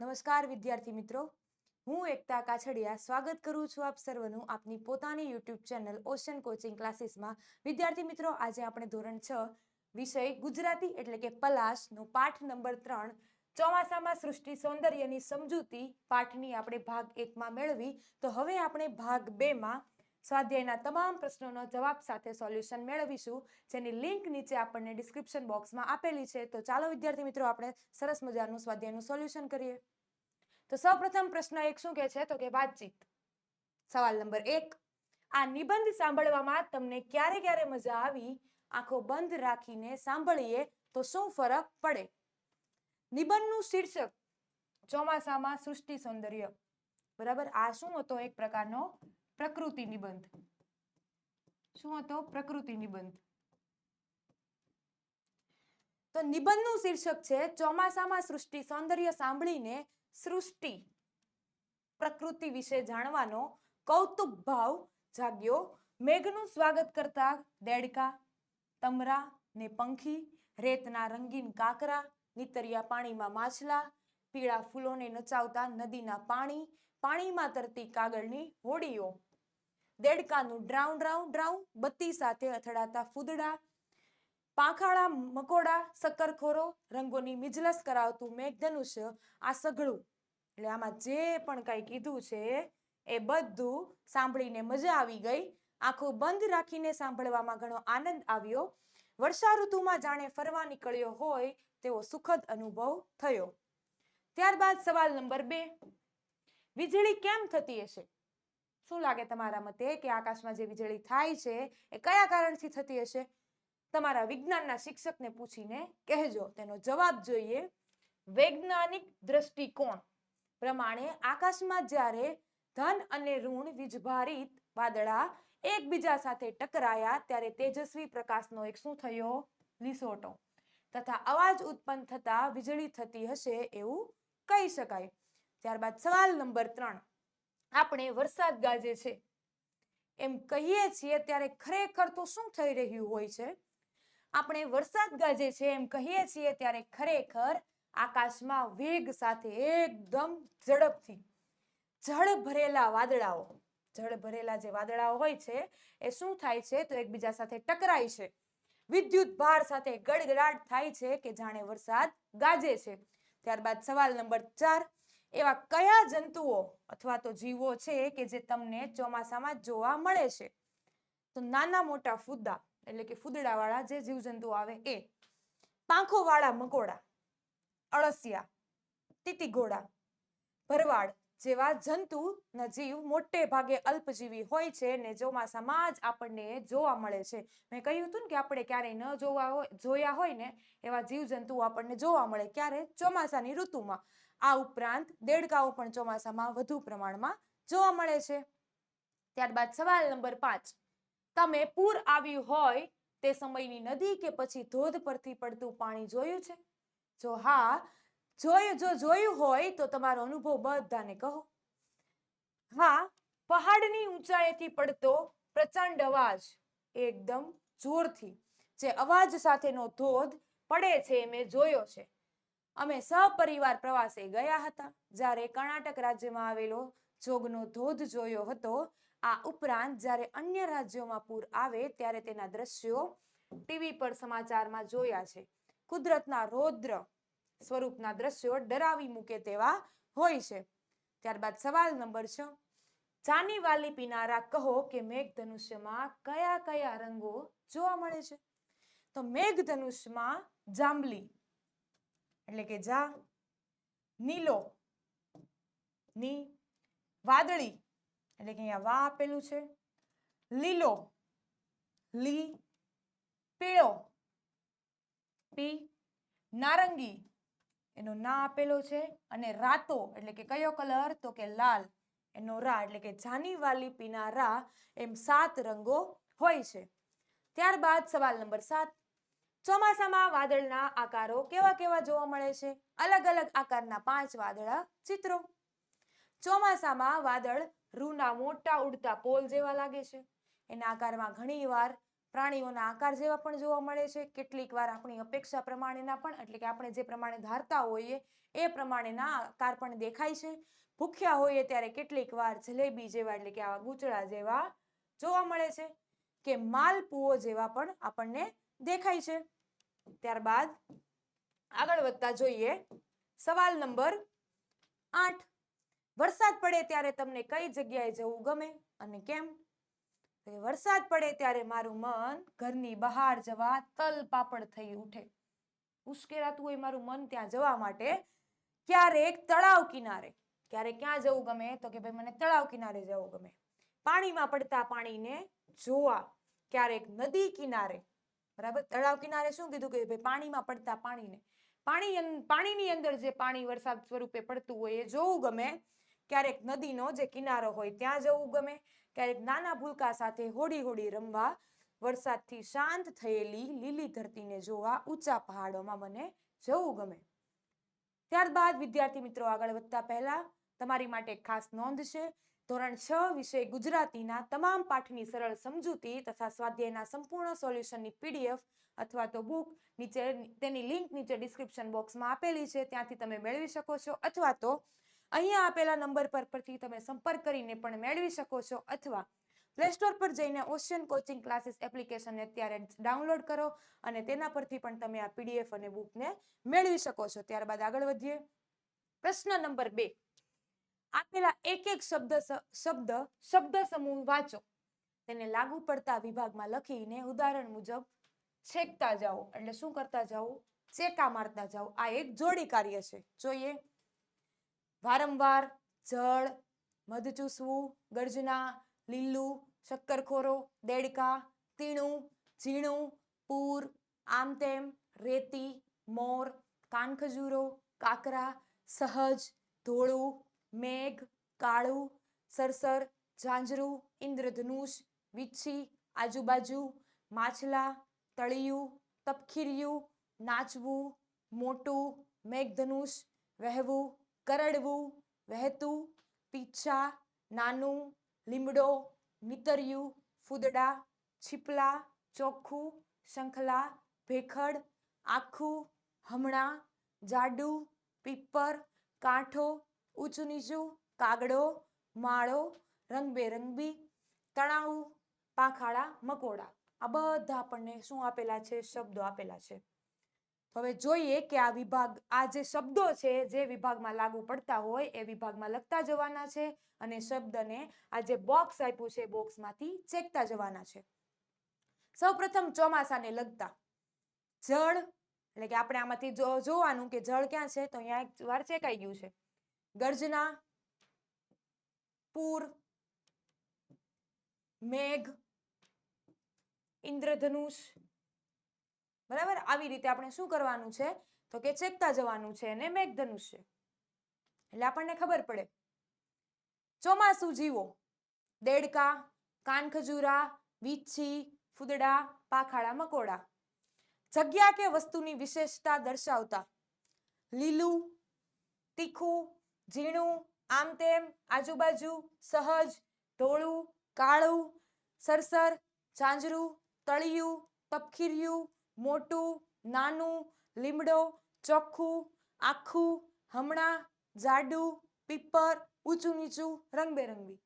નમસ્કાર, વિદ્યાર્થી મિત્રો. હું એકતા કાછડિયા સ્વાગત કરું છું આપ સર્વનું આપની પોતાની યુટ્યુબ ચેનલ ઓશન કોચિંગ ક્લાસીસમાં. વિદ્યાર્થી મિત્રો, આજે આપણે ધોરણ છ વિષય ગુજરાતી એટલે કે પલાશનો પાઠ નંબર ત્રણ, ચોમાસામાં સૃષ્ટિ સૌંદર્યની સમજૂતી પાઠની આપણે ભાગ એકમાં મેળવી. તો હવે આપણે ભાગ બેમાં સ્વાધ્યાયના તમામ પ્રશ્નોનો જવાબ સાથે સોલ્યુશન મેળવીશું, જેની લિંક નીચે આપણને ડિસ્ક્રિપ્શન બોક્સમાં આપેલી છે. તો ચાલો, વિદ્યાર્થી મિત્રો, આપણે સરસ મજાનું સ્વાધ્યાયનું સોલ્યુશન કરીએ. તો સૌપ્રથમ પ્રશ્ન એક શું કહે છે? તો કે વાતચીત. સવાલ નંબર એક. આ નિબંધ સાંભળવામાં તમને ક્યારે ક્યારે મજા આવી? આંખો બંધ રાખીને સાંભળીએ તો શું ફરક પડે? નિબંધનું શીર્ષક ચોમાસામાં સૃષ્ટિ સૌંદર્ય. બરાબર? આ શું હતો? એક પ્રકારનો પ્રકૃતિ નિબંધ. શું હતો? પ્રકૃતિ નિબંધ. તો નિબંધનું શીર્ષક છે, ચોમાસામાં સૃષ્ટિ સૌંદર્ય સાંભળીને સૃષ્ટિ પ્રકૃતિ વિશે જાણવાનો કૌતુક ભાવ જાગ્યો. મેઘનું સ્વાગત કરતા દેડકા, તમરા ને પંખી, રેતના રંગીન કાકરા, નીતરિયા પાણીમાં માછલા, પીળા ફૂલોને નચાવતા નદીના પાણી, પાણીમાં તરતી કાગળની હોડીઓ. દેડકાનું ડ્રાઉં ડ્રાઉં ડ્રાઉં બત્તી સાથે અથડાતા ફૂદડા, પાંખાળા, મકોડા, શક્કરખોરો, રંગોની મિજલસ કરાવતું મેઘધનુષ્ય, આ સઘળું. એટલે આમાં જે પણ કાંઈ કીધું છે, એ બધું સાંભળીને મજા આવી ગઈ. આંખો બંધ રાખીને સાંભળવામાં ઘણો આનંદ આવ્યો. વર્ષા ઋતુમાં જાણે ફરવા નીકળ્યો હોય તેવો સુખદ અનુભવ થયો. ત્યારબાદ સવાલ નંબર બે. વીજળી કેમ થતી હશે? શું લાગે તમારા મતે કે આકાશમાં જે વીજળી થાય છે, એ કયા કારણથી થતી હશે? તમારા વિજ્ઞાનના શિક્ષકને પૂછીને કહેજો. તેનો જવાબ જોઈએ, વૈજ્ઞાનિક દ્રષ્ટિકોણ પ્રમાણે આકાશમાં જ્યારે ધન અને ઋણ વીજભારિત વાદળા એકબીજા સાથે ટકરાયા, ત્યારે તેજસ્વી પ્રકાશનો એક શું થયો? લીસોટો. તથા અવાજ ઉત્પન્ન થતા વીજળી થતી હશે એવું કહી શકાય. ત્યારબાદ સવાલ નંબર ત્રણ. આપણે વરસાદ ગાજે છે. એમ કહીએ છીએ ત્યારે ખરેખર તો શું થઈ રહ્યું હોય છે? આપણે વરસાદ ગાજે છે એમ કહીએ છીએ ત્યારે ખરેખર આકાશમાં વેગ સાથે એકદમ ઝડપથી જળ ભરેલા વાદળાઓ જળ ભરેલા જે વાદળાઓ હોય છે, એ શું થાય છે? તો એકબીજા સાથે ટકરાય છે. વિદ્યુત ભાર સાથે ગડગડાટ થાય છે કે જાણે વરસાદ ગાજે છે. ત્યારબાદ સવાલ નંબર ચાર એવા કયા જંતુઓ અથવા તો જીવો છે કે જે તમને ચોમાસામાં જોવા મળે છે? તો નાના મોટા ફૂદા, એટલે કે ફૂદડા વાળા જે જીવજંતુ આવે એ. પાંખો વાળા મકોડા, અળસિયા તીતીઘોડા ભરવાડ જેવા જંતુ જીવ મોટે ભાગે અલ્પજીવી હોય છે ને ચોમાસામાં જ આપણને જોવા મળે છે. મેં કહ્યું હતું ને કે આપણે ક્યારેય ન જોવા હોય, જોયા હોય ને એવા જીવજંતુઓ આપણને જોવા મળે ક્યારે? ચોમાસાની ઋતુમાં. આ ઉપરાંત દેડકાઓ પણ ચોમાસામાં વધુ પ્રમાણમાં જોવા મળે છે. ત્યારબાદ સવાલ નંબર પાંચ. તમે પૂર આવ્યું હોય તે સમયની નદી કે પછી ધોધ પરથી પડતું પાણી જોયું છે? જો હા, જોયું, જો જોયું હોય તો તમારો અનુભવ બધાને કહો. હા, પહાડની ઊંચાઈથી પડતો પ્રચંડ અવાજ એકદમ જોરથી, જે અવાજ સાથેનો ધોધ પડે છે એ મેં જોયો છે. અમે સહપરિવાર પ્રવાસે ગયા હતા. જ્યારે કર્ણાટક રાજ્યમાં આવેલો જોગનો ધોધ જોયો હતો, આ ઉપરાંત જ્યારે અન્ય રાજ્યોમાં પૂર આવે ત્યારે તેના દ્રશ્યો ટીવી પર સમાચારમાં જોયા છે. કુદરતના રૌદ્ર સ્વરૂપના દ્રશ્યો ડરાવી મૂકે તેવા હોય છે. ત્યારબાદ સવાલ નંબર છ. ચાની વાલી પીનારા કહો કે મેઘધનુષ્યમાં કયા કયા રંગો જોવા મળે છે? તો મેઘધનુષ્યમાં જાંબલી એટલે કે જા, નીલો, ની વાદળી, એટલે કે અહીંયા વા આપેલું છે, લીલો, લી, પીળો, પી, નારંગી, એનો ના આપેલો છે, અને રાતો, એટલે કે કયો કલર? તો કે લાલ. એનો રા, એટલે કે જાની વાલી પીના રા એમ સાત રંગો હોય છે. ત્યારબાદ સવાલ નંબર સાત ચોમાસામાં વાદળના આકારો કેવા કેવા જોવા મળે છે? અલગ અલગ આકારના પાંચ વાદળા ચિત્રો. ચોમાસામાં વાદળ રૂના મોટા ઉડતા પોલ જેવા લાગે છે. એના આકારમાં ઘણીવાર પ્રાણીઓના આકાર જેવા પણ જોવા મળે છે. કેટલીક વાર આપણી અપેક્ષા પ્રમાણેના પણ, એટલે કે આપણે જે પ્રમાણે ધારતા હોઈએ, એ પ્રમાણેના આકાર પણ દેખાય છે. ભૂખ્યા હોઈએ ત્યારે કેટલીક વાર જલેબી જેવા, એટલે કે આવા ગૂંચળા જેવા જોવા મળે છે. કે માલપુઓ જેવા પણ આપણને દેખાય છે. ત્યારબાદ આગળ વધતા જોઈએ. સવાલ નંબર આઠ. વરસાદ પડે ત્યારે તમને કઈ જગ્યાએ જવું ગમે અને કેમ? વરસાદ પડે ત્યારે મારું મન ઘરની બહાર જવા તલ પાપડ થઈ ઉઠે. ઉશ્કેરાતું હોય મારું મન ત્યાં જવા માટે ક્યારેક તળાવ કિનારે. ક્યારેક ક્યાં જવું ગમે? તો કે ભાઈ મને તળાવ કિનારે જવું ગમે. પાણીમાં પડતા પાણીને જોવા. ક્યારેક નદી કિનારે. બરાબર? તળાવ કિનારે શું કીધું કે ભાઈ પાણીમાં પડતા પાણીને. પાણી પાણીની અંદર જે પાણી વરસાદ સ્વરૂપે પડતું હોય એ જોવું ગમે. ક્યારેક નદીનો જે કિનારો હોય ત્યાં જવું ગમે. ક્યારેક નાના ભૂલકા સાથે હોડી હોડી રમવા. વરસાદથી શાંત થયેલી લીલી ધરતીને જોવા ઊંચા પહાડોમાં મને જવું ગમે. ત્યારબાદ વિદ્યાર્થી મિત્રો આગળ વધતા પહેલા તમારી માટે ખાસ નોંધ છે. ધોરણ છ વિષય ગુજરાતીના તમામ પાઠની સરળ સમજૂતી તથા સ્વાધ્યાયના સંપૂર્ણ સોલ્યુશનની પીડીએફ અથવા તો બુક નીચે તેની લિંક નીચે ડિસ્ક્રિપ્શન બોક્સમાં આપેલી છે. ત્યાંથી તમે મેળવી શકો છો અથવા તો અહીંયા આપેલા નંબર પર પરથી તમે સંપર્ક કરીને પણ મેળવી શકો છો અથવા પ્લે સ્ટોર પર જઈને ઓશિયન કોચિંગ ક્લાસીસ એપ્લિકેશનને અત્યારે ડાઉનલોડ કરો અને તેના પરથી પણ તમે આ પીડીએફ અને બુકને મેળવી શકો છો. ત્યારબાદ આગળ વધીએ. પ્રશ્ન નંબર બે. આપેલા એક એક શબ્દ શબ્દ શબ્દ સમૂહ વાંચો. તેને લાગુ પડતા વિભાગમાં લખીને ઉદાહરણ મુજબ, છેકતા જાઓ. એટલે શું કરતા જાઓ? ચેકા મારતા જાઓ. આ એક જોડી કાર્ય છે. જોઈએ. વારંવાર જળ મધ ચૂસવું ગર્જના, લીલું, શક્કરખોરો, દેડકા, તીણું, ઝીણું, પૂર આમ તેમ રેતી, મોર, કાનખજૂરો, કાકરા, સહજ, ધોળું મેઘ, કાળું, સરસર, ઝાંઝરું, ઇન્દ્રધનુષ વિચ્છી આજુબાજુ, માછલા, તળિયું, તપખીરિયું, નાચવું, મોટું, મેઘધનુષ, વહેવું, કરડવું, વહેતું પીછા નાનું, લીમડો, નીતર્યું, ફૂદડા, છીપલા, ચોખ્ખું, શંખલા, ભેખડ, આખું, હમણાં, જાડું, પીપર, કાંઠો ઊંચું નીચું, કાગડો, માળો, રંગબેરંગી, તણાવ પાંખાડા મકોડા. આ બધા આપણને શું આપેલા છે? શબ્દો આપેલા છે. હવે જોઈએ કે આ વિભાગ, આ જે શબ્દો છે, જે વિભાગમાં લાગુ પડતા હોય, એ વિભાગમાં લખતા જવાના છે અને શબ્દને આ જે બોક્સ આપ્યું છે બોક્સમાંથી ચેકતા જવાના છે. સૌપ્રથમ ચોમાસાને લગતા જળ, એટલે કે આપણે આમાંથી જોવાનું કે જળ ક્યાં છે? તો અહીંયા એક વાર ચેકાઈ ગયું છે. ગર્જના, પૂર, મેઘ, ઇન્દ્રધનુષ. બરાબર? આવી રીતે આપણે શું કરવાનું છે? તો કે ચેકતા જવાનું છે અને મેઘધનુષ છે. એટલે આપણને ખબર પડે. ચોમાસું જીવો. દેડકા, કાનખજૂરા, વીછી, ફૂદડા, પાખાડા, મકોડા. જગ્યા કે વસ્તુની વિશેષતા દર્શાવતા. લીલું, તીખું ઝીણું, આમ તેમ, આજુબાજુ, સહજ, ધોળું, કાળું, સરસર, ઝાંઝરું, તળિયું, તપખીરિયું, મોટું, નાનું, લીમડો, ચોખ્ખું, આખું, હમણાં, જાડું, પીપર, ઊંચું નીચું, રંગબેરંગી.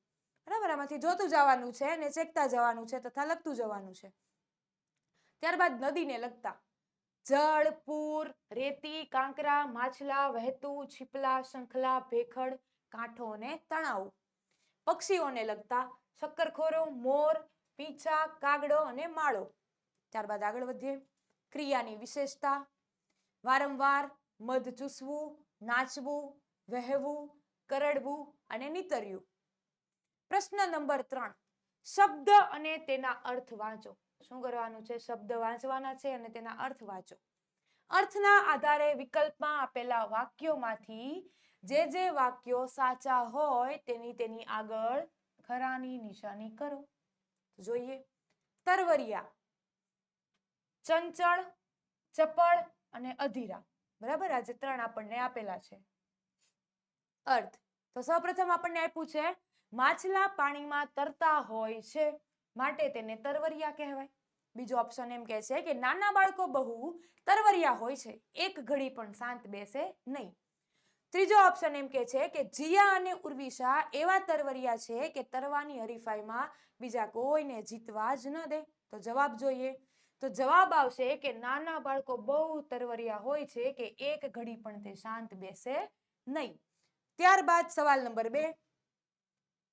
બરાબર? આમાંથી જોતું જવાનું છે અને ચેકતા જવાનું છે તથા લખતું જવાનું છે. ત્યારબાદ નદીને લગતા. જળ, પૂર, રેતી, કાંકરા, માછલા, વહેતું, છીપલા, શંખલા, ભેખડ, કાંઠો અને તણાવ. પક્ષીઓને લગતા શક્કરખોરો, મોર, પીંછા, કાગડો અને માળો. ત્યારબાદ આગળ વધીએ. ક્રિયાની વિશેષતા. વારંવાર મધ ચૂસવું, નાચવું, વહેવું, કરડવું અને નીતર્યું. પ્રશ્ન નંબર ત્રણ. શબ્દ અને તેના અર્થ વાંચો. શું કરવાનું છે? શબ્દ વાંચવાના છે અને તેના અર્થ વાંચો. અર્થના આધારે વિકલ્પમાં આપેલા વાક્યોમાંથી જે જે વાક્યો સાચા હોય તેની તેની આગળ ખરાની નિશાની કરો. જોઈએ. તરવરિયા, ચંચળ, ચપળ અને અધીરા. બરાબર? આજે ત્રણ આપણને આપેલા છે. અર્થ. તો સૌપ્રથમ આપણને આપ્યું છે, માછલા પાણીમાં તરતા હોય છે. માટે તેને તરવરિયા કહેવાય. બીજો ઓપ્શન એમ કહે છે કે નાના બાળકો બહુ તરવરિયા હોય છે, એક ઘડી પણ શાંત બેસે નહીં. ત્રીજો ઓપ્શન એમ કે છે કે જીયા અને ઉર્વિશા એવા તરવરિયા છે કે તરવાની હરીફાઈમાં બીજા કોઈને જીતવા જ ન દે. તો જવાબ જોઈએ. તો જવાબ આવશે કે નાના બાળકો બહુ તરવરિયા હોય છે કે એક ઘડી પણ તે શાંત બેસે નહીં. ત્યારબાદ સવાલ નંબર બે.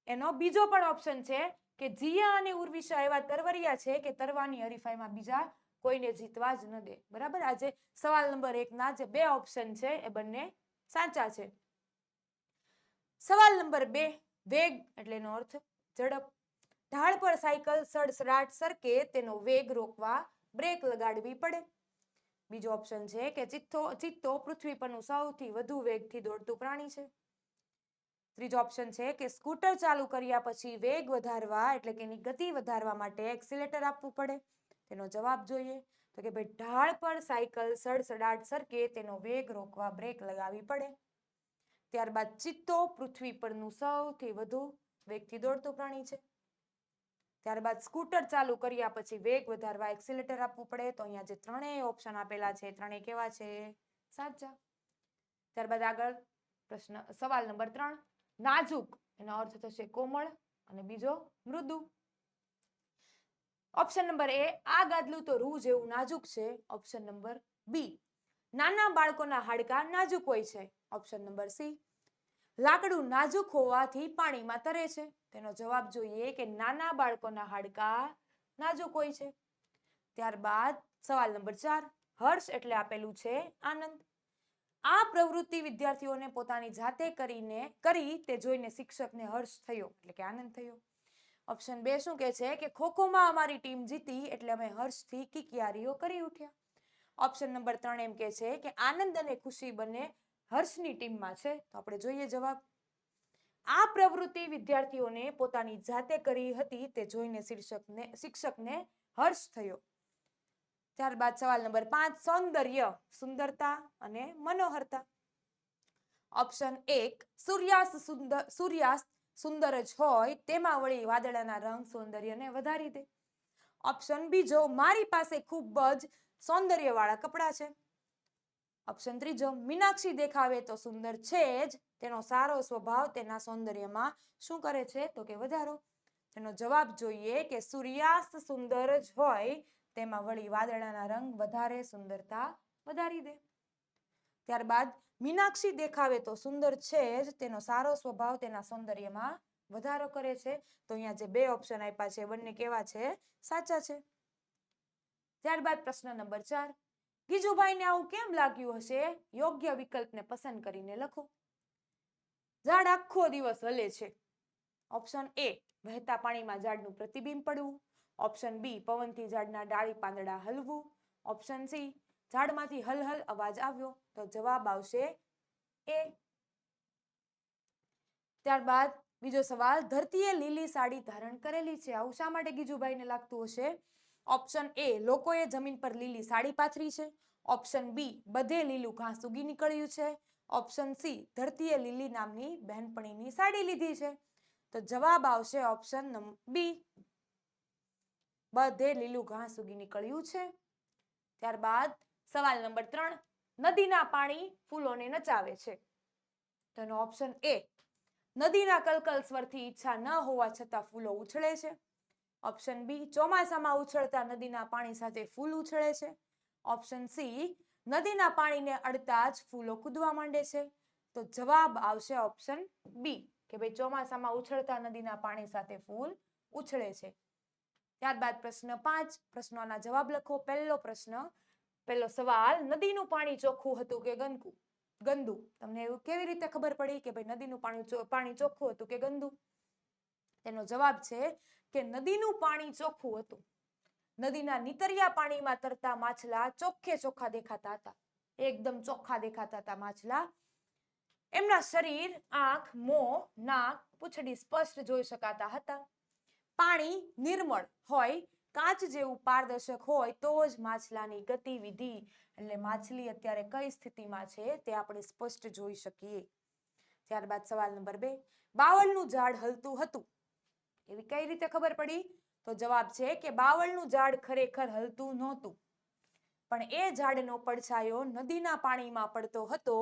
એનો બીજો પણ ઓપ્શન છે કે જીયા અને ઉર્વિશા એવા તરવરિયા છે કે તરવાની હરીફાઈમાં બીજા કોઈને જીતવા જ ન દે. બરાબર? આજે સવાલ નંબર એક ના જે બે ઓપ્શન છે એ બંને સાચા છે. સવાલ નંબર બે, વેગ એટલે એનો અર્થ ઝડપ. ઢાળ પર સાયકલ સડસડાટ સરકે તેનો વેગ રોકવા બ્રેક લગાડવી પડે. બીજો ઓપ્શન છે કે ચિત્તો ચિત્તો પૃથ્વી પરનું સૌથી વધુ વેગથી દોડતું પ્રાણી છે. ત્રીજો ઓપ્શન છે કે સ્કૂટર ચાલુ કર્યા પછી વેગ વધારવા એટલે કે એની ગતિ વધારવા માટે એક્સિલેટર આપવું પડે. તેનો જવાબ જોઈએ. તો કે ભાઈ, ઢાળ પર સાયકલ સડસડાટ સરકે તેનો વેગ રોકવા બ્રેક લગાવવી પડે. ત્યારબાદ ચિત્તો પૃથ્વી પરનું સૌથી વધુ વેગથી દોડતું પ્રાણી છે. ત્યારબાદ સ્કૂટર ચાલુ કર્યા પછી વેગ વધારવા એક્સિલેટર આપવું પડે. તો અહીંયા જે ત્રણેય ઓપ્શન આપેલા છે, ત્રણેય કેવા છે? સાચા. ત્યારબાદ આગળ પ્રશ્ન, સવાલ નંબર ત્રણ. નાજુક. એનો અર્થ થશે કોમળ અને બીજો મૃદુ. ઓપ્શન નંબર એ આ ગાદલું તો રૂ જેવું નાજુક છે. ઓપ્શન નંબર બી નાના બાળકોના હાડકા નાજુક હોય છે. ઓપ્શન નંબર સી લાકડું નાજુક હોવાથી પાણીમાં તરે છે. તેનો જવાબ જોઈએ કે નાના બાળકોના હાડકા નાજુક હોય છે. ત્યારબાદ સવાલ નંબર ચાર, હર્ષ એટલે આપેલું છે આનંદ. આ પ્રવૃત્તિ વિદ્યાર્થીઓને પોતાની જાતે કરીને કરી તે જોઈને શિક્ષકને હર્ષ થયો, એટલે કે આનંદ થયો. ઓપ્શન બે શું કહે છે કે ખોખોમાં અમારી ટીમ જીતી એટલે અમે હર્ષથી કિકિયારીઓ કરી ઉઠ્યા. ઓપ્શન નંબર ત્રણ એમ કે છે કે આનંદ અને ખુશી બંને હર્ષની ટીમમાં છે, તો આપણે જોઈએ જવાબ. આ પ્રવૃત્તિ વિદ્યાર્થીઓને પોતાની જાતે કરી હતી તે જોઈને શિક્ષકને શિક્ષકને હર્ષ થયો. ત્યારબાદ સવાલ નંબર પાંચ, સૌંદર્ય, સુંદરતા અને મનોહરતા. ઓપ્શન એક, સૂર્યાસ્ત સુંદર સૂર્યાસ્ત સુંદર જ હોય તેમાં વળી વાદળાના રંગ સૌંદર્યને વધારી દે. ઓપ્શન બીજો, મારી પાસે ખૂબ જ સૌંદર્યવાળા કપડાં છે. ઓપ્શન ત્રીજો, મીનાક્ષી દેખાવે તો સુંદર છે જ. તેનો સારો સ્વભાવ તેના સૌંદર્યમાં શું કરે છે? તો કે વધારો. તેનો જવાબ જોઈએ કે સૂર્યાસ્ત સુંદર જ હોય તેમાં વળી વાદળાના રંગ વધારે સુંદરતા વધારી દે. ત્યારબાદ મીનાક્ષી દેખાવે તો સુંદર છે જ, તેનો સારો સ્વભાવ તેના સૌંદર્યમાં વધારો કરે છે. તો અહીંયા જે બે ઓપ્શન આપ્યા છે બંને કેવા છે? સાચા છે. ત્યારબાદ પ્રશ્ન નંબર ચાર. ગીજુભાઈને આવું કેમ લાગ્યું હશે? યોગ્ય વિકલ્પને પસંદ કરીને લખો. ઝાડ આખો દિવસ હલે છે. ઓપ્શન એ વહેતા પાણીમાં ઝાડનું પ્રતિબિંબ પડવું. ઓપ્શન બી, પવનથી ઝાડના ડાળી પાંદડા હલવું. ઓપ્શન સી, ઝાડમાંથી હલહલ અવાજ આવ્યો તો જવાબ આવશે એ. ત્યારબાદ બીજો સવાલ, ધરતીએ લીલી સાડી ધારણ કરેલી છે. આવું શા માટે ગીજુભાઈને લાગતું હશે? ઓપ્શન એ, લોકોએ જમીન પર લીલી સાડી પાથરી છે. ઓપ્શન બી, બધે લીલું ઘાસ ઉગી નીકળ્યું છે. ઓપ્શન સી, ધરતીએ લીલી નામની બહેનપણીની સાડી લીધી છે. તો જવાબ આવશે ઓપ્શન બી. બધે લીલું ઘાસ ઉગી નીકળ્યું છે. ત્યારબાદ સવાલ નંબર ત્રણ, નદીના પાણી ફૂલોને નચાવે છે. તેનો ઓપ્શન એ નદીના કલકલ સ્વરથી ઈચ્છા ન હોવા છતાં ફૂલો ઉછળે છે. ઓપ્શન બી ચોમાસામાં ઉછળતા નદીના પાણી સાથે ફૂલ ઉછળે છે. ઓપ્શન સી નદીના પાણીને અડતા જ ફૂલો કૂદવા માંડે છે. તો જવાબ આવશે ઓપ્શન બી કે ભાઈ ચોમાસામાં ઉછળતા નદીના પાણી સાથે ફૂલ ઉછળે છે. ત્યારબાદ પ્રશ્ન પાંચ, પ્રશ્નોના જવાબ લખો. પહેલો પ્રશ્ન, પહેલો સવાલ, નદીનું પાણી ચોખ્ખું હતું કે ગંદુ? ગંદુ. તમને એવું કેવી રીતે ખબર પડી કે ભાઈ નદીનું પાણી પાણી ચોખ્ખું હતું કે ગંદુ? તેનો જવાબ છે કે નદીનું પાણી ચોખ્ખું હતું. નદીના નીતરિયા પાણીમાં તરતા માછલા ચોખ્ખે ચોખ્ખા દેખાતા હતા. એકદમ ચોખ્ખા દેખાતા હતા માછલા. એમના શરીર, આંખ, મોં, નાક પૂંછડી સ્પષ્ટ જોઈ શકાતા હતા. પાણી નિર્મળ હોય, કાચ જેવું પારદર્શક હોય, તો જ માછલાની ગતિવિધિ એટલે માછલી અત્યારે કઈ સ્થિતિમાં છે તે આપણે સ્પષ્ટ જોઈ શકીએ. ત્યારબાદ સવાલ નંબર બે, બાવળનું ઝાડ હલતું હતું? એવી કઈ રીતે ખબર પડી? તો જવાબ છે કે બાવળનું ઝાડ ખરેખર હલતું નહોતું. પણ એ ઝાડનો પડછાયો નદીના પાણીમાં પડતો હતો.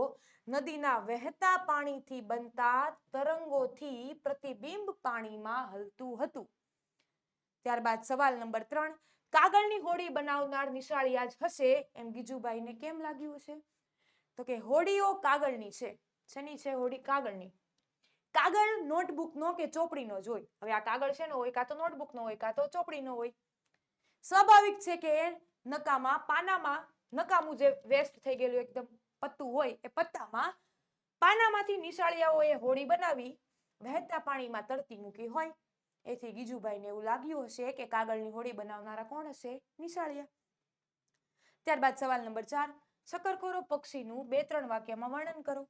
નદીના વહેતા પાણીથી બનતા તરંગોથી પ્રતિબિંબ પાણીમાં હલતું હતું. ત્યારબાદ સવાલ નંબર ત્રણ, કાગળની હોડી બનાવનાર નિશાળિયા જ હશે? એમ ગીજુભાઈને કેમ લાગ્યું હશે? તો કે હોડીઓ કાગળની છે. શેની છે હોડી? કાગળની. કાગળ નોટબુકનો કે ચોપડીનો જ હોય? હવે આ કાગળ છે ને હોય? કાં તો નોટબુકનો હોય, કાં તો ચોપડીનો હોય. સ્વાભાવિક છે કે નકામાં, પાનામાં, નકામું જે વેસ્ટ થઈ ગયેલું એકદમ પત્તું હોય, એ પત્તામાં પાનામાંથી નિશાળિયાઓએ હોડી બનાવી વહેતા પાણીમાં તરતી મૂકી હોય. એથી ગીજુભાઈને એવું લાગ્યું હશે કે કાગળની હોડી બનાવનારા કોણ હશે? નિશાળિયા. ત્યારબાદ સવાલ નંબર ચાર, શક્કરખોરો પક્ષીનું બે ત્રણ વાક્યમાં વર્ણન કરો.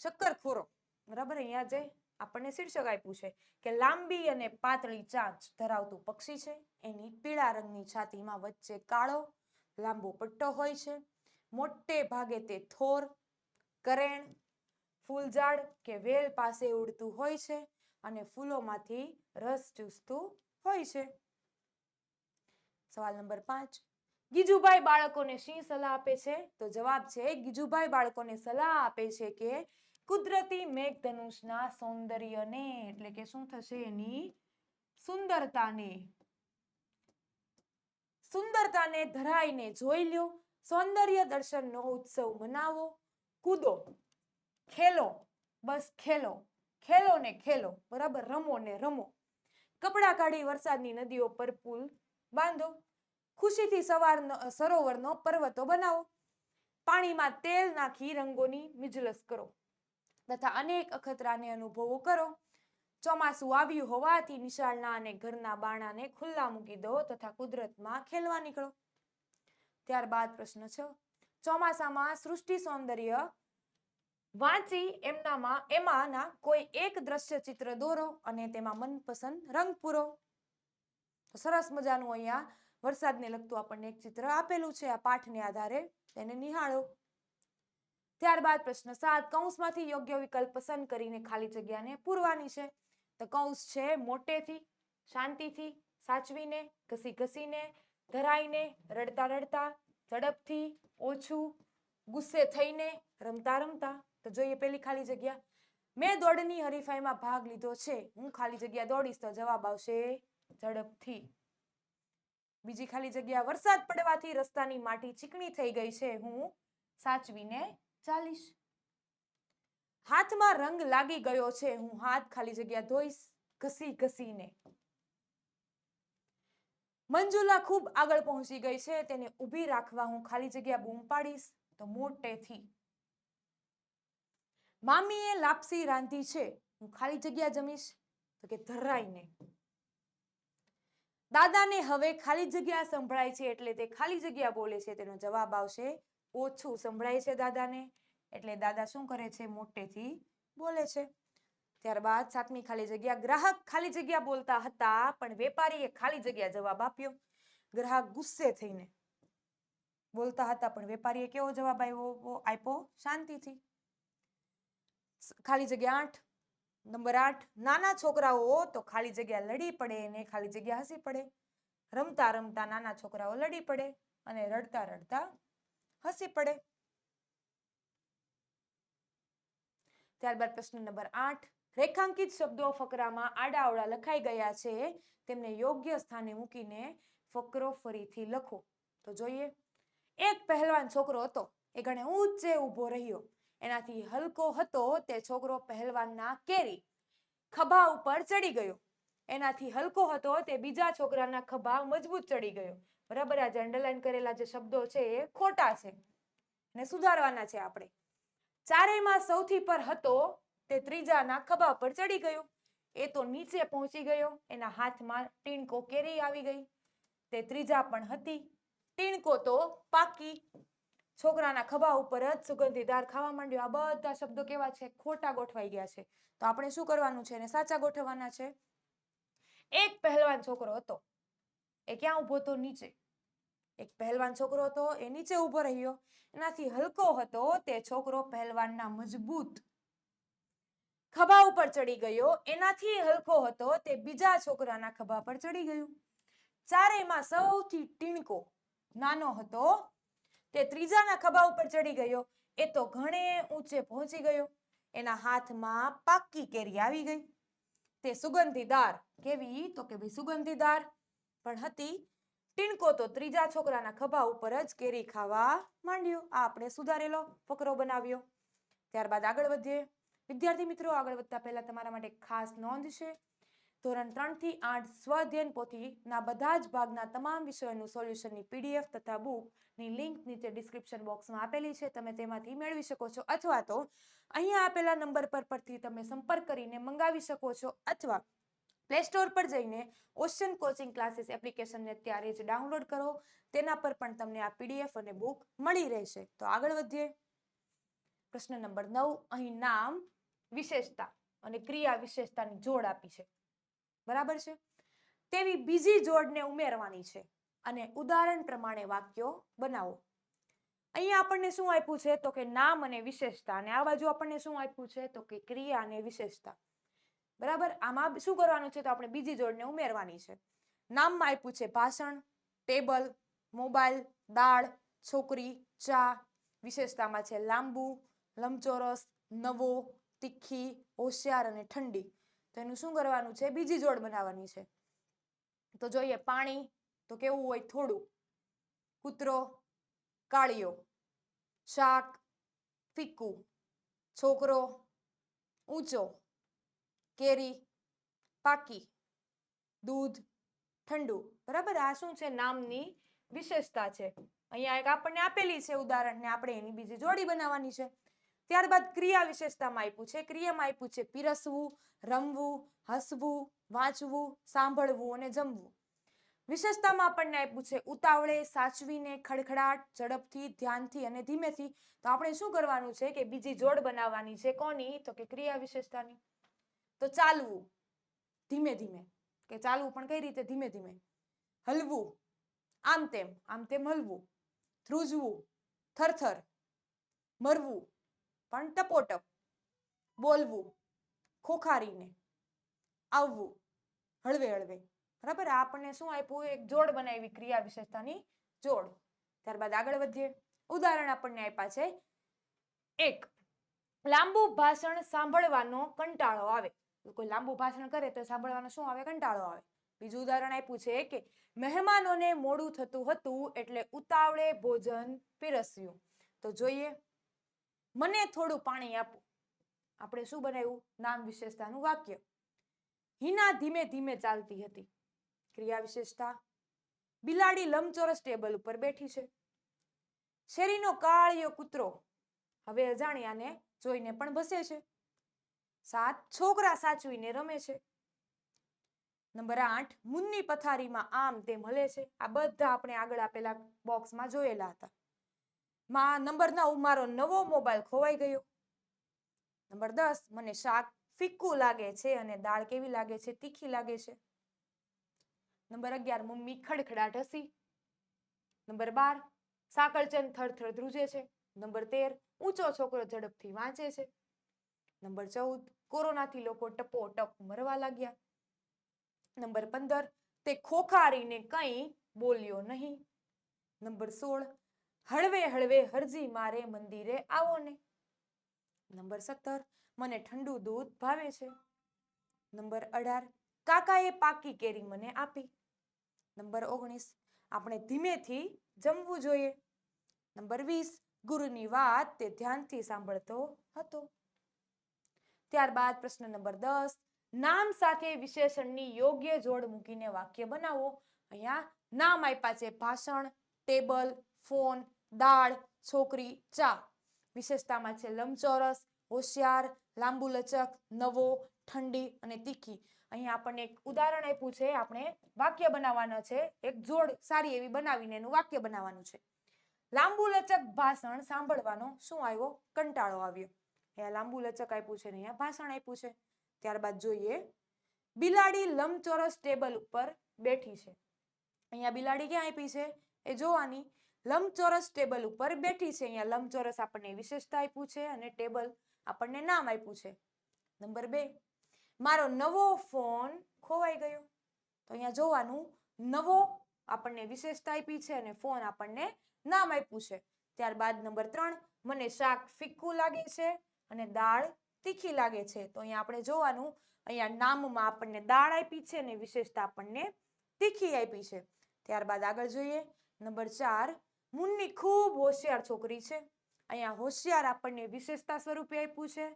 શક્કરખોરો, બરાબર, અહીંયા જે આપણને શીર્ષક આપ્યું છે કે લાંબી અને પાતળી ચાંચ ધરાવતું પક્ષી છે. એની પીળા રંગની છાતીમાં વચ્ચે કાળો, લાંબો પટ્ટો હોય છે. મોટે ભાગે તે થોર, કરેણ, ફૂલઝાડ કે વેલ પાસે ઉડતું હોય છે અને ફૂલોમાંથી રસ ચૂસતું હોય છે. સવાલ નંબર પાંચ. ગીજુભાઈ બાળકોને શી સલાહ આપે છે? તો જવાબ છે, ગીજુભાઈ બાળકોને સલાહ આપે છે કે કુદરતી મેઘધનુષના સૌંદર્યને, એટલે કે શું થશે એની? સુંદરતાને. સુંદરતાને ધરાઈને જોઈ લ્યો. સૌંદર્ય દર્શનનો ઉત્સવ મનાવો. કૂદો. ખેલો. બસ ખેલો. ખેલો ને ખેલો. બરાબર? રમો ને રમો. કપડાં કાઢી વરસાદની નદીઓ પર પુલ બાંધો. ખુશીથી સવાર સરોવરનો પર્વતો બનાવો. પાણીમાં તેલ નાખી રંગોની મિજલસ કરો તથા અનેક અખતરાને અનુભવો કરો. ચોમાસું આવ્યું હોવાથી નિશાળના અને ઘરના બાણાને ખુલ્લા મૂકી દો તથા કુદરતમાં ખેલવા નીકળો. ત્યારબાદ પ્રશ્ન છ. ચોમાસામાં સૃષ્ટિ સૌંદર્ય વાંચી એમનામાં એમાંના કોઈ એક દ્રશ્ય ચિત્ર દોરો અને તેમાં મનપસંદ રંગ પૂરો. સરસ મજાનું અહીંયા વરસાદને લગતું આપણને એક ચિત્ર આપેલું છે, આ પાઠને આધારે. તેને નિહાળો. ત્યારબાદ પ્રશ્ન સાત, કૌંસમાંથી યોગ્ય વિકલ્પ પસંદ કરીને ખાલી જગ્યાને પૂરવાની છે. તો કૌંસ છે મોટેથી, શાંતિથી, સાચવીને, ઘસી ઘસીને, ધરાઈને, રડતા રડતા, ઝડપથી, ઓછું, ગુસ્સે થઈને, રમતા રમતા. તો જોઈએ પેલી ખાલી જગ્યા. મેં દોડની હરીફાઈમાં ભાગ લીધો છે. હું ખાલી જગ્યા દોડીશ તો જવાબ આવશે ઝડપથી. બીજી ખાલી જગ્યા વરસાદ પડવાથી રસ્તાની માટી ચીકણી થઈ ગઈ છે. હું સાચવીને ચાલીશ. હાથમાં રંગ લાગી ગયો છે. હું હાથ ખાલી જગ્યા ધોઈશ ઘસી ઘસીને. મંજુલા ખૂબ આગળ પહોંચી ગઈ છે. તેને ઊભી રાખવા હું ખાલી જગ્યા બૂમ પાડીશ તો મોટેથી. મામીએ લાપસી રાંધી છે, હું ખાલી જગ્યા જમીશ. તો કે ધરાઈને. દાદાને હવે ખાલી જગ્યા સંભળાય છે એટલે તે ખાલી જગ્યા બોલે છે. તેનો જવાબ આવશે, ઓછું સંભળાય છે દાદાને. એટલે દાદા શું કરે છે? મોટેથી બોલે છે. ત્યારબાદ સાતમી ખાલી જગ્યા, ગ્રાહક ખાલી જગ્યા બોલતા હતા, પણ વેપારીએ ખાલી જગ્યા જવાબ આપ્યો. ગ્રાહક ગુસ્સે થઈને બોલતા હતા, પણ વેપારીએ કેવો જવાબ આવ્યો આપ્યો? શાંતિથી. ખાલી જગ્યા આઠ? નંબર આઠ? નાના છોકરાઓ તો ખાલી જગ્યા લડી પડે ને ખાલી જગ્યા હસી પડે. રમતા રમતા નાના છોકરાઓ લડી પડે અને રડતા રડતા હસી પડે. ત્યારબાદ પ્રશ્ન નંબર આઠ. રેખાંકિત શબ્દો ફકરામાં આડાઅવળા લખાઈ ગયા છે. તેમને યોગ્ય સ્થાને મૂકીને ફકરો ફરીથી લખો. તો જોઈએ. એક પહેલવાન છોકરો હતો. એ ઘણે ઊંચે ઊભો રહ્યો. એનાથી હલકો હતો તે છોકરો પહેલવાનના કેરી ખભા ઉપર ચડી ગયો. એનાથી હલકો હતો તે બીજા છોકરાના ખભા મજબૂત ચડી ગયો. બરાબર આજે અંડરલાઈન કરેલા જે શબ્દો છે એ ખોટા છે ને સુધારવાના છે આપણે. ચારેયમાં સૌથી પર હતો તે ત્રીજાના ખભા પર ચડી ગયો. એ તો નીચે પહોંચી ગયો. એના હાથમાં ટીણકો કેરી આવી ગઈ. તે ત્રીજા પણ હતી. ટીણકો તો પાકી છોકરાના ખભા ઉપર જ સુગંધીદાર ખાવા માંડ્યો. આ બધા શબ્દો કેવા છે? ખોટા ગોઠવાઈ ગયા છે. તો આપણે શું કરવાનું છે એને સાચા ગોઠવવાના છે? એક પહેલવાન છોકરો હતો. એ ક્યાં ઊભો હતો નીચે. એક પહેલવાન છોકરો હતો, એ નીચે ઊભો રહ્યો. એનાથી હલકો હતો, તે છોકરો પહેલવાનના મજબૂત ખભા ઉપર ચડી ગયો. એનાથી હલકો હતો, તે બીજા છોકરાના ખભા પર ચડી ગયું. ચારેયમાં સૌથી ટીણકો નાનો હતો તે ત્રીજાના ખભા ઉપર ચડી ગયો. એ તો ઘણે ઊંચે પહોંચી ગયો. એના હાથમાં પાકી કેરી આવી ગઈ. તે સુગંધીદાર. કેવી? તો કે ભાઈ સુગંધીદાર. પણ હતી. ટીણકો તો ત્રીજા છોકરાના ખભા ઉપર જ કેરી ખાવા માંડ્યો. આ આપણે સુધારેલો ફકરો બનાવ્યો. ત્યારબાદ આગળ વધીએ. વિદ્યાર્થી મિત્રો, આગળ વધતા પહેલા તમારા માટે ખાસ નોંધ છે. ધોરણ ત્રણથી આઠ સ્વઅધ્યયન પોથીના બધા જ ભાગના તમામ વિષયોનું સોલ્યુશનની પીડીએફ તથા બુકની લિંક નીચે ડિસ્ક્રિપ્શન બોક્સમાં આપેલી છે. તમે તેમાંથી મેળવી શકો છો અથવા તો અહીંયા આપેલા નંબર પર પરથી તમે સંપર્ક કરીને મંગાવી શકો છો અથવા પ્લે સ્ટોર પર જઈને ઓશન કોચિંગ ક્લાસીસ એપ્લિકેશનને અત્યારે જ ડાઉનલોડ કરો. તેના પર પણ તમને આ પીડીએફ અને બુક મળી રહેશે. તો આગળ વધીએ. પ્રશ્ન નંબર નવ, અહીં નામ વિશેષતા અને ક્રિયા વિશેષતાની જોડ આપી છે. બરાબર છે? તેવી બીજી જોડને ઉમેરવાની છે. અને ઉદાહરણ પ્રમાણે વાક્યો બનાવો. અહીંયા આપણને શું આપ્યું છે? તો કે નામ અને વિશેષતા. અને આ બાજુ આપણને શું આપ્યું છે? તો કે ક્રિયા અને વિશેષતા. બરાબર? આમાં શું કરવાનું છે? તો આપણે બીજી જોડને ઉમેરવાની છે. નામમાં આપ્યું છે ભાષણ, ટેબલ, મોબાઈલ, દાળ, છોકરી, ચા. વિશેષતામાં છે લાંબુ, લંબચોરસ, નવો, તીખી, હોશિયાર અને ઠંડી. તો એનું શું કરવાનું છે? બીજી જોડ બનાવવાની છે. તો જોઈએ પાણી, તો કેવું હોય? થોડું. કૂતરો કાળિયો શાક, ફીકું. છોકરો, ઊંચો. કેરી, પાકી. દૂધ, ઠંડુ. બરાબર? આ શું છે? નામની વિશેષતા છે. અહીંયા એક આપણને આપેલી છે ઉદાહરણ ને આપણે એની બીજી જોડી બનાવવાની છે. ત્યારબાદ ક્રિયા વિશેષતામાં આપ્યું છે. ક્રિયામાં આપ્યું છે પીરસવું, રમવું, હસવું, વાંચવું, સાંભળવું અને જમવું. વિશેષતામાં આપણને આપ્યું છે ઉતાવળે, સાચવીને, ખડખડાટ, ઝડપથી, ધ્યાનથી અને ધીમેથી. તો આપણે શું કરવાનું છે કે બીજી જોડ બનાવવાની છે કોની? તો કે ક્રિયા વિશેષતાની. તો ચાલવું. ધીમે ધીમે. કે ચાલવું પણ કઈ રીતે? ધીમે ધીમે. હલવું. આમ તેમ. આમ તેમ હલવું. ધ્રુજવું. થરથર. મરવું. પણ ટપોટપ બોલવું, ખોખારીને આવવું, હળવે હળવે. બરાબર? આપણને શું આપ્યું? એક જોડ બનાવી ક્રિયા વિશેષતાની જોડ. ત્યારબાદ આગળ વધીએ. ઉદાહરણ આપણને આપ્યા છે. એક, લાંબુ ભાષણ સાંભળવાનો કંટાળો આવે. કોઈ લાંબુ ભાષણ કરે તો સાંભળવાનો શું આવે? કંટાળો આવે. બીજું ઉદાહરણ આપ્યું છે કે મહેમાનોને મોડું થતું હતું એટલે ઉતાવળે ભોજન પીરસ્યું. તો જોઈએ મને થોડું પાણી આપો. આપણે શું બનાવ્યું? નામ વિશેષતાનું વાક્ય. હિના ધીમે ધીમે ચાલતી હતી. ક્રિયા વિશેષતા? બિલાડી લંબચોરસ ટેબલ ઉપર બેઠી છે. શેરીનો કાળિયો કૂતરો હવે અજાણ્યાને જોઈને પણ ભસે છે. સાત છોકરા સાચવીને રમે છે. નંબર આઠ, મુન્ની પથારીમાં આમ તેમ હલે છે. આ બધા આપણે આગળ આપેલા બોક્સમાં જોયેલા હતા. માં નંબર નવ મારો નવો મોબાઈલ ખોવાઈ ગયો. નંબર દસ, મને શાક ફિક્કું લાગે છે અને દાળ કેવી લાગે છે, તીખી લાગે છે. નંબર અગિયાર, મમ્મી ખડખડાટ હસી. નંબર બાર સાકળચંદ થરથર ધ્રુજે છે. નંબર તેર, ઊંચો છોકરો ઝડપથી વાંચે છે. નંબર ચૌદ, કોરોનાથી લોકો ટપો ટપ મરવા લાગ્યા. નંબર પંદર, તે ખોખારીને કંઈ બોલ્યો નહીં. નંબર સોળ હળવે હળવે હરજી મારે મંદિરે આવો ને નંબર સત્તર, મને ઠંડુ દૂધ ભાવે છે. નંબર અઢાર, કાકાએ પાકી કેરી મને આપી. નંબર ઓગણીસ, આપણે ધીમેથી જમવું જોઈએ. નંબર વીસ, ગુરુની વાત તે ધ્યાનથી સાંભળતો હતો. ત્યારબાદ પ્રશ્ન નંબર દસ, નામ સાથે વિશેષણની યોગ્ય જોડ મૂકીને વાક્ય બનાવો. અહીંયા નામ આપ્યા છે, ભાષણ, ટેબલ, ફોન દાળ, છોકરી, ચા. વિશેષતામાં છે લંબચોરસ, હોશિયાર, લાંબુ લચક, નવો, ઠંડી અને તીખી. અહીંયા આપણને એક ઉદાહરણ આપ્યું છે. આપણે વાક્ય બનાવવાના છે. એક જોડ સારી એવી બનાવીને એનું વાક્ય બનાવવાનું છે. લાંબુ લચક ભાષણ સાંભળવાનો શું આવ્યો? કંટાળો આવ્યો. અહીંયા લાંબુ લચક આપ્યું છે ને અહીંયા ભાષણ આપ્યું છે. ત્યારબાદ જોઈએ. બિલાડી લંબચોરસ ટેબલ ઉપર બેઠી છે. અહીંયા બિલાડી ક્યાં આપી છે? એ જોવાની. લંબચોરસ ટેબલ ઉપર બેઠી છે. અહીંયા લંબચોરસ આપણને વિશેષતા આપ્યું છે અને ટેબલ આપણને નામ આપ્યું છે. નંબર બે, મારો નવો ફોન ખોવાઈ ગયો. તો અહીંયા જોવાનું, નવો આપણને વિશેષતા આપી છે અને ફોન આપણને નામ આપ્યું છે. ત્યારબાદ નંબર ત્રણ, મને શાક ફિક્કું લાગે છે અને દાળ તીખી લાગે છે. તો અહીંયા આપણે જોવાનું, અહીંયા નામમાં આપણને દાળ આપી છે અને વિશેષતા આપણને તીખી આપી છે. ત્યારબાદ આગળ જોઈએ. નંબર ચાર મુન્ની ખૂબ હોશિયાર છોકરી છે. અહીંયા હોશિયાર આપણને વિશેષતા સ્વરૂપે આપ્યું છે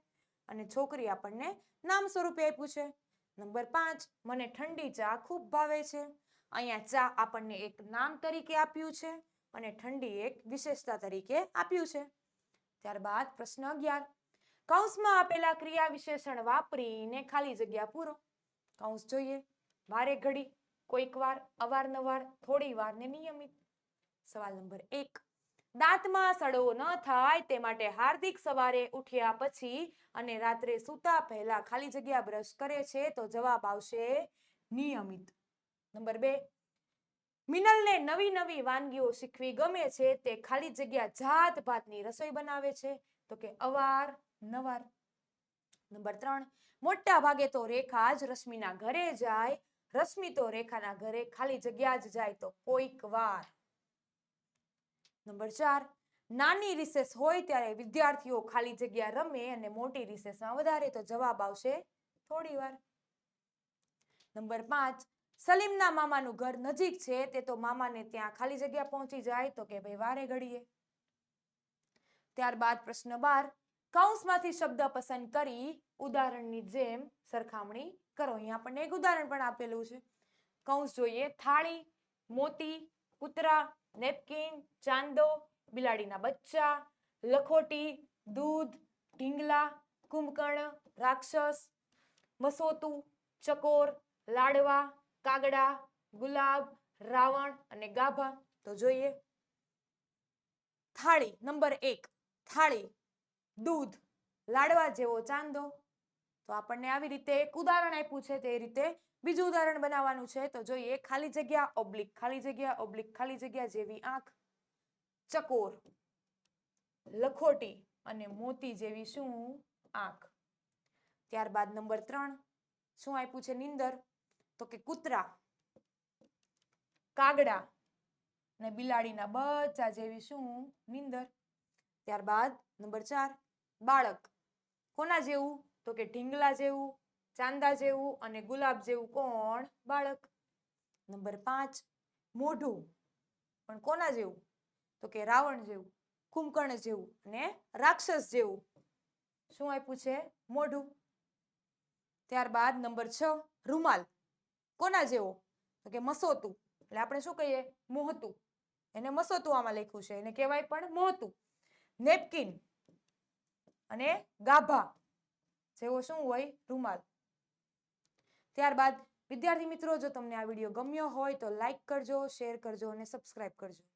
અને છોકરી આપણને નામ સ્વરૂપે આપ્યું છે. નંબર પાંચ, મને ઠંડી ચા ખૂબ ભાવે છે. અહીંયા ચા આપણને એક નામ તરીકે આપ્યું છે અને ઠંડી એક વિશેષતા તરીકે આપ્યું છે. ત્યારબાદ પ્રશ્ન અગિયાર, કૌંસમાં આપેલા ક્રિયા વિશેષણ વાપરીને ખાલી જગ્યા પૂરો. કૌંસ જોઈએ, વારે ઘડી, કોઈક વાર, અવારનવાર, થોડી વાર ને નિયમિત. સવાલ નંબર એક. દાંતમાં સડો ન થાય તે માટે હાર્દિક સવારે ઉઠ્યા પછી અને રાત્રે સૂતા પહેલા ખાલી જગ્યા બ્રશ કરે છે તો જવાબ આવશે નિયમિત. નંબર બે. મિનલને નવી નવી વાનગીઓ શીખવી ગમે છે તે ખાલી જગ્યા જાત ભાતની રસોઈ બનાવે છે તો કે અવાર, નવાર. નંબર ત્રણ. મોટા ભાગે તો રેખા જ રશ્મિના ઘરે જાય. રશ્મિ તો રેખાના ઘરે ખાલી જગ્યા જ જાય તો કોઈક વાર. નંબર ચાર, નાની રિસેસ હોય ત્યારે વિદ્યાર્થીઓ ખાલી જગ્યા રમે અને મોટી રિસેસમાં વધારે તો જવાબ આવશે થોડી વાર. નંબર પાંચ, સલીમના મામાનું ઘર નજીક છે તે તો મામાને ત્યાં ખાલી જગ્યા પહોંચી જાય તો કે ભાઈ વારે ઘડીએ. ત્યારબાદ પ્રશ્ન બાર, કૌંસમાંથી શબ્દ પસંદ કરી ઉદાહરણની જેમ સરખામણી કરો. અહીંયા આપણને એક ઉદાહરણ પણ આપેલું છે. કૌંસ જોઈએ, થાળી, મોતી, કૂતરા નેપકિન, ચાંદો, બિલાડીના બચ્ચા, લખોટી, દૂધ, ઢીંગલા, કુંભકર્ણ, રાક્ષસ મસોતું ચકોર, લાડવા, કાગડા, ગુલાબ, રાવણ અને ગાભા. તો જોઈએ. થાળી, નંબર એક. થાળી, દૂધ, લાડવા જેવો ચાંદો. તો આપણને આવી રીતે એક ઉદાહરણ આપ્યું છે, તે રીતે બીજું ઉદાહરણ બનાવવાનું છે, તો જોઈએ, ખાલી જગ્યા ઓબ્લિક ખાલી જગ્યા ઓબ્લિક ખાલી જગ્યા જેવી આંખ, ચકોર, લખોટી અને મોતી જેવી શું આંખ. ત્યારબાદ નંબર ત્રણ, શું આપ્યું છે નીંદર? તો કે કૂતરા, કાગડા અને બિલાડીના બચ્ચા જેવી શું નીંદર. ત્યારબાદ નંબર ચાર, બાળક, કોના જેવું? તો કે ઢીંગલા જેવું ચાંદા જેવું અને ગુલાબ જેવું કોણ? બાળક. નંબર પાંચ. મોઢું. પણ કોના જેવું? તો કે રાવણ જેવું, કુંભકર્ણ જેવું અને રાક્ષસ જેવું. શું આપ્યું છે? મોઢું. ત્યારબાદ નંબર છ, રૂમાલ. કોના જેવો? તો કે મસોતું. એટલે આપણે શું કહીએ? મોહતું. એને મસોતું આમાં લખ્યું છે. એને કહેવાય પણ મોહતું. નેપકિન અને ગાભા. જેવો શું હોય? રૂમાલ. ત્યારબાદ વિદ્યાર્થી મિત્રો, જો તમને આ વીડિયો ગમ્યો હોય તો લાઈક કરજો, શેર કરજો અને સબસ્ક્રાઈબ કરજો.